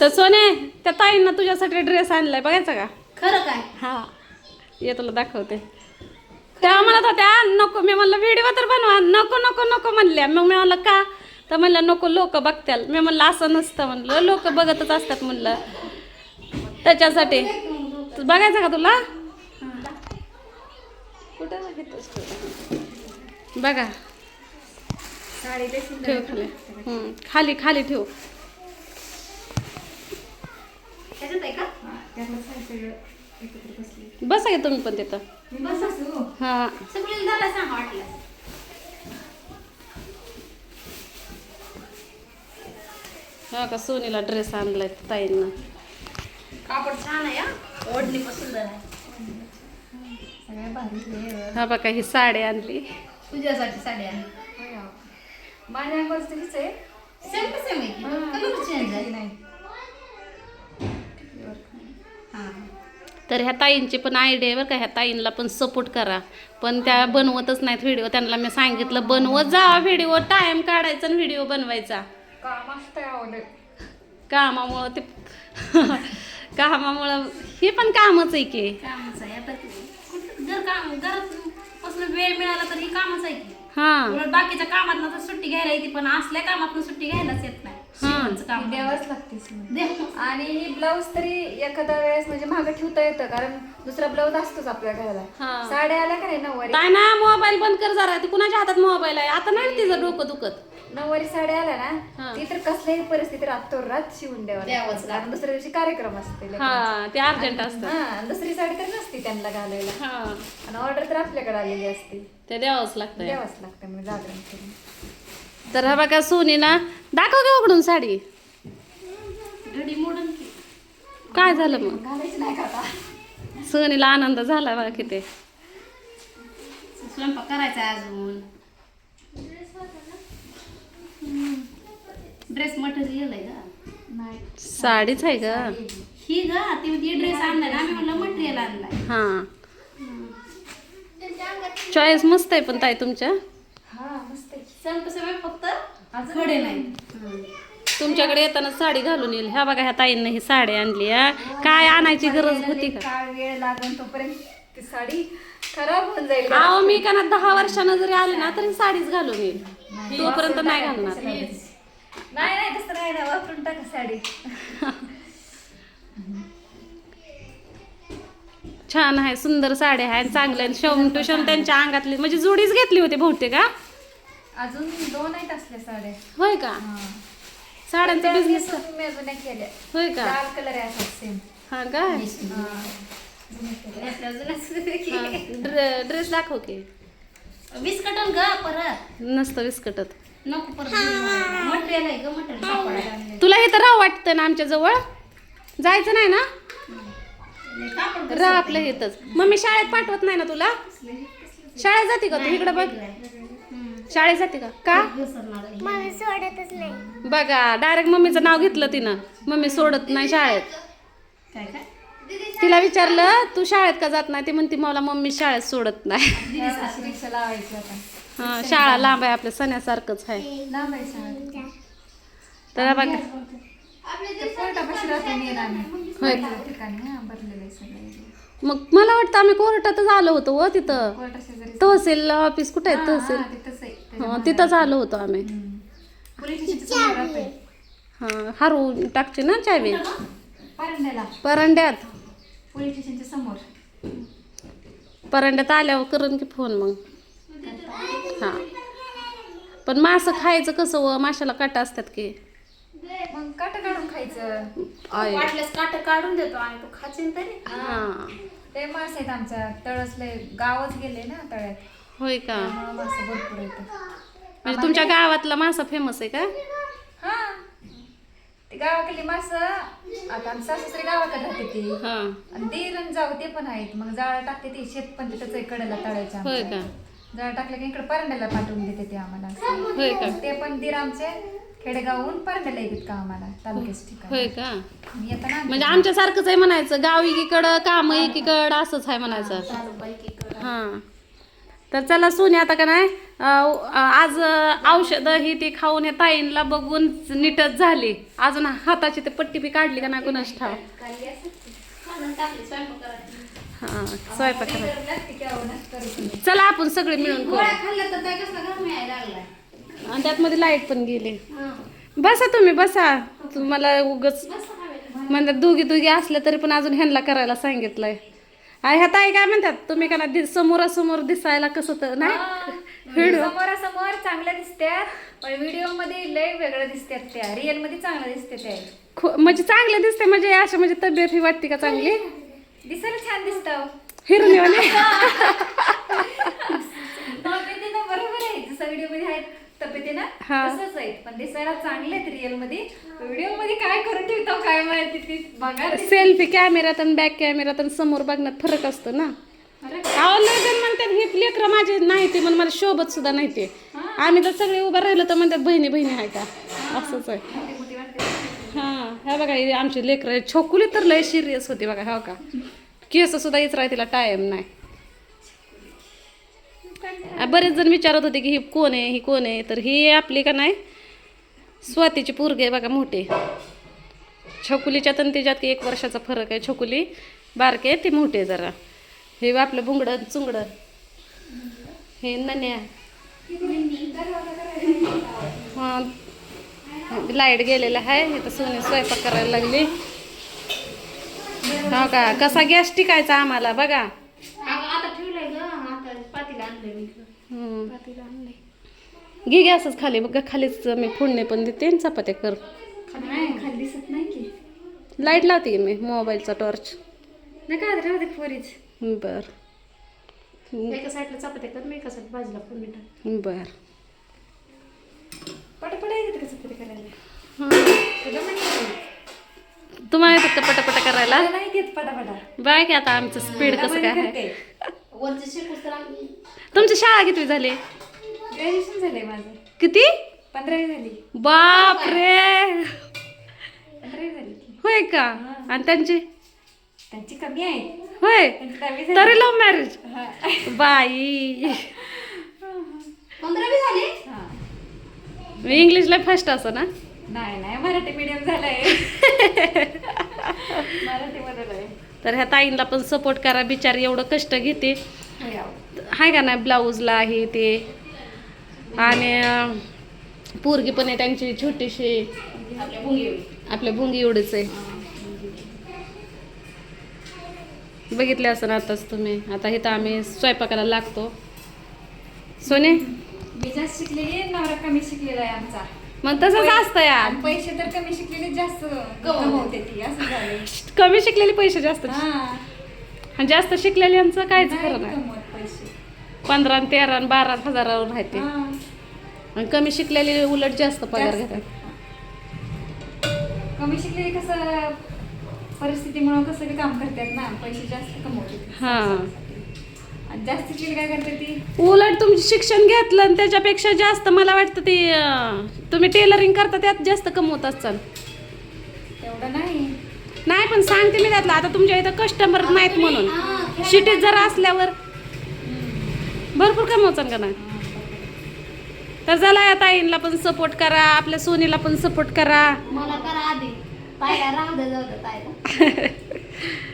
तर सोने त्या ताईंना तुझ्यासाठी ड्रेस आणलाय बघायचा का? खरं काय? हा. ये तुला दाखवते. त्या म्हणत होत्या नको. मी म्हणलं व्हिडिओ तर बनवा. नको नको नको म्हणल्या. मग मी म्हणलं का? तर म्हणलं नको लोक बघत्याल. मी म्हणलं असं नसतं म्हणलं. लोक बघतच असतात म्हणलं. त्याच्यासाठी. बघायचं का तुला? कुठं? बघा. खाली खाली ठेव. त्याच्यात आहे का? त्यातलं साडी सगळं एकत्र बसली. बसा का तुम्ही पण तिथं. मी बस असू. हा. सगळी झाला सांग वाटलं. हा का सोनीला ड्रेस आणलाय ताईंना. कापड छान आहे हा. ओढणी पण सुंदर आहे सगळ्या भारी आहे. हा बघा ही साडी आणली. तुझ्यासाठी साडी आहे. माझ्या अंगावर हीच आहे. सेम टू सेम आहे की? कलर चेंज आहे. नाही हा तर ह्या ताईंची पण आयडिया आहे बरं का ह्या ताईंना पण सपोर्ट करा. पण त्या बनवतच नाहीत व्हिडिओ त्यांना मी सांगितलं बनवत जा व्हिडिओ टाइम काढायचा आणि व्हिडिओ बनवायचा. कामामुळं ते कामामुळं हे पण कामच आहे की. काम घरात वेळ मिळाला तर ही कामच आहे की. हां. बाकीच्या कामात तर सुट्टी घ्यायला येते पण असल्या कामात सुट्टी घ्यायलाच येत नाही. काम द्यावंच लागतेच. आणि ही ब्लाऊज तरी एखाद्या वेळेस म्हणजे मागे ठेवता येतं कारण दुसरा ब्लाऊज असतोच आपल्या घराला. हा. साड्या आल्या का नाही नऊवारी? काय ना मोबाईल बंद कर जरा. ती कुणाच्या हातात मोबाईल आहे? आता नाही तिचं डोकं दुखत. नऊवारी साड्या आल्या. ना ती तर कसल्याही परिस्थितीत रात शिवून द्यावं द्यावंच लागतं. कारण दुसऱ्या दिवशी कार्यक्रम असते. हा ते अर्जंट असतं. हा दुसरी साडी तर नसते त्यांना घालायला. हा. आणि ऑर्डर तर आपल्याकडे आलेली असते. ते द्यावंच लागतंय. द्यावंच लागतं म्हणजे जागरण करून. तर हा बघा सोनी ना दाखव की उघडून साडी. घडी मोडून की काय झालं मग? घालायची नाही का आता? सोनीला आनंद झाला बघा किती. स्वयंपाक करायचा आहे अजून. ड्रेस मटेरियल आहे का नाही. साडीच आहे ग. ही ग ती ड्रेस आणलाय ना आम्ही म्हणलं मटेरियल आणलाय. हा. चॉईस मस्त आहे पण ताई तुमच्या. फक्त खडे नाही. तुमच्याकडे येताना साडी घालून येईल. ह्या बघा ह्या ताईंना ही साडी आणली हा. काय आणायची गरज होती का? काय वेळ लागेल तोपर्यंत ती साडी खराब होऊन जाईल अहो मी का ना दहा वर्षानं जरी आले ना तरी साडीच घालून येईल. तोपर्यंत नाही घालणार. नाही नाही. तसं नाही ना वापरून टाका साडी. छान आहे सुंदर साडी आहे चांगलं आहे. शवून टुशन त्यांच्या अंगातली म्हणजे जोडीच घेतली होती बहुतेक का अजून दोन आहेत असल्या साड्या. होय का? साड्यांचा बिझनेस का मी अजून एक केल्या. होय का? लाल कलर आहे असा सेम हा ड्रे- ड्रेस दाखव की. विस्कटन ग परत. नसतं विस्कटत. नको परत मटेरियल आहे ग मटेरियल कापड आहे. तुला हे तर राव वाटतं ना आमच्या जवळ? जायचं नाही ना? कापड राह आपल्या इथंच मम्मी शाळेत पाठवत नाही ना तुला? शाळेत जाते का तू? इकडं बघ. शाळेत जाते का? का घसरणार आहे. बघा डायरेक्ट मम्मीचं नाव घेतलं तिनं. मम्मी सोडत नाही शाळेत. काय काय? तिला विचारलं तू शाळेत का जात नाही? ती म्हणते मला मम्मी शाळेत सोडत नाही. रिक्षा लावायची आता. हा शाळा लांब आहे आपल्या सण्यासारखंच आहे. लांब आहे शाळा. तर बघा. राहतो होय. त्या ठिकाणी हा भरलेलं आहे सगळं. मग मला वाटतं आम्ही कोर्टातच आलो होतो व तिथं. कोर्टा शेजारी तहसील ऑफिस कुठे आहे? तहसील. हा, आहे हा, तिथंच आलो होतो आम्ही. हा हरवून टाकची ना चावी पारंड्याला. परांड्यात. पोलीस स्टेशनच्या समोर. परांड्यात आल्यावर करून की फोन मग. हा. पण मासं खायचं कसं व? माशाला काटा असतात की. मग काटा काढून खायचं. आय. वाटल्यास काट काढून देतो आणि तो खाचीन तरी. हा. ते मास आहेत आमच्या. तळसले गावच गेले ना तळ्यात. होय का? त्यामुळं मासे भरपूर येतात म्हणजे तुमच्या गावातला मासा फेमस आहे का? हा. ते गावाकडली मास आता आमची सासरी गावाकडे राहते ती. हा. आणि दीर आणि जाऊ ते पण आहेत. मग जाळं टाकते ते शेत पण तिथंच आहे कडेला तळायच्या होय आमच्या. का? जाळं टाकलं की इकडे परंड्याला पाठवून देते ते आम्हाला. असं. होय का? ते पण दीर आमचे खेडेगावहून परंड्याला येतात का आम्हाला तालुक्याच्या ठिकाणी. होय का? येताना म्हणजे आमच्या सारखंच आहे म्हणायचं गाव एकीकडं काम एकीकडं असंच आहे म्हणायचं. हा. तर चला सोनी आता का नाही आज औषधं ही ती खाऊन हे ताईंला बघून नीटच झाली अजून हाताची ते पट्टी बी काढली का नाही कुणाच ठाव. हा स्वयंपाक. चला आपण सगळे मिळून आणि त्यात मध्ये लाइट पण गेली. बसा तुम्ही बसा तुम्हाला उगच. म्हणजे दोघी दोघी असल्या तरी पण अजून ह्यांना करायला सांगितलंय आणि ह्या ताई काय म्हणतात? तुम्ही का ना समोरासमोर दिसायला कसं तर नाही? म्हणजे व्हिडिओ समोरासमोर चांगल्या दिसतात पण व्हिडिओमध्ये लय वेगळं दिसतात त्या. रिअलमध्ये चांगलं दिसते त्या म्हणजे चांगले दिसते म्हणजे अशा म्हणजे तब्येत ही वाटते का चांगली? दिसायला छान दिसतं. हिरण्यावाने तब्येतीनं बरोबर आहे जसं व्हिडिओमध्ये आहेत तब्येतीनं हा. तसंच आहे पण दिसायला चांगले आहेत रिअलमध्ये व्हिडिओमध्ये काय करून ठेवतो काय माहिती ती बघा ते. सेल्फी कॅमेऱ्यात आणि बॅक कॅमेऱ्यात आणि समोर बघण्यात फरक असतो ना. अरे, अहो लय जण म्हणतात हे लेकरं माझे नाही ते पण मला शोभत सुद्धा नाही ते आम्ही तर सगळे उभं राहिलो तर म्हणतात बहिणी बहिणी आहे का? असंच आहे. हा. हे बघा आमची लेकरं छोकुली तर लय सिरियस होती बघा हो का? केस सुद्धा इचराय तिला टाइम नाही. बरेच जण विचारत होते की ही कोण आहे ही कोण आहे? तर ही आपली का नाही? स्वातीची पोरगी आहे बघा मोठी. तर आणि की एक वर्षाचा फरक आहे. छकुली बारके आहे, ती जरा. हे आपलं बुंगडं चुंगडं. हे नन्या हां. लाइट गेलेला आहे. हे तर सोने स्वयंपाक करायला लागली. हो का? कसा गॅस टिकायचा आम्हाला? बघा अगं, आता ठेवलंय ग आता पातीला आणलंय मी हम्म. पातीला आणलंय. घे गॅसच खाली बघा खालीच मी फोडणे पण देते चपात्या कर. नाही खाली दिसत नाही की. लाइट लावते की मी मोबाईलचा टॉर्च. नाही राहते फोरीच बर. एका साईडला चपात्या कर मी एका साईड भाजीला फोडणी टाक. बर. पटापट येते का करायला. तुम्हाला येतात का पटापटा करायला? नाही घेत पटापटा. बाय की आता आमचं स्पीड कसं काय वरचं शिकूच तर आम्ही तुमची शाळा किती झाली? ग्रॅज्युएशन झालंय माझं. किती? पंधरावी झाली. बाप रे पंधरावी झाली की. होय का? आणि त्यांची? त्यांची कमी आहे. होय. त्यांची दहावी झाली. तरी लव्ह मॅरेज. बाई. पंधरावी झाली? हा. मी इंग्लिशला फर्स्ट असं ना? नाही नाही मराठी मीडियम झालंय. मराठीमध्ये आहे. तर ह्या ताईंना पण सपोर्ट करा. बिचारी एवढं कष्ट घेते. आहे हाय का नाही ब्लाऊजला आहे ते. आणि पोरगी पण आहे त्यांची छोटीशी. आपल्या भुंगी आपल्या भुंगी एवढीच आहे. बघितले असं आताच तुम्ही. आता इथं आम्ही स्वयंपाकाला लागतो. सोने? मी जास्त शिकलेली नवरा कमी शिकलेला आहे आमचा. मग तसंच असतं यार. पैसे तर कमी शिकलेले जास्त कमवते ती असं झालंय. कमी शिकलेले पैसे जास्त. हा. आणि जास्त शिकलेल्यांचं काहीच खरं नाही. पैसे. पंधरा आणि तेरा आणि बारा हजारावर राहते. आणि कमी शिकलेले उलट जास्त पगार. घेतात. कमी शिकलेली कसं परिस्थितीमुळे कसं बी काम करतात ना पैसे जास्त कमवते ती. हा. आणि जास्त शिकलेली काय करते ती? उलट तुमचे शिक्षण घेतलं आणि त्याच्यापेक्षा जास्त मला वाटतं ते तुम्ही टेलरिंग करता त्यात जास्त कमवत असाल तेवढं नाही. नाही पण सांगते मी त्यातलं. आता तुमच्या इथं कस्टमर नाहीत म्हणून. शिटीत जर असल्यावर. भरपूर कमवचाल का नाही? तर झाला या ताईंना पण सपोर्ट करा. आपल्या सोनीला पण सपोर्ट करा. मला करा आधी. पायला राहू दे जाऊ दे ताईला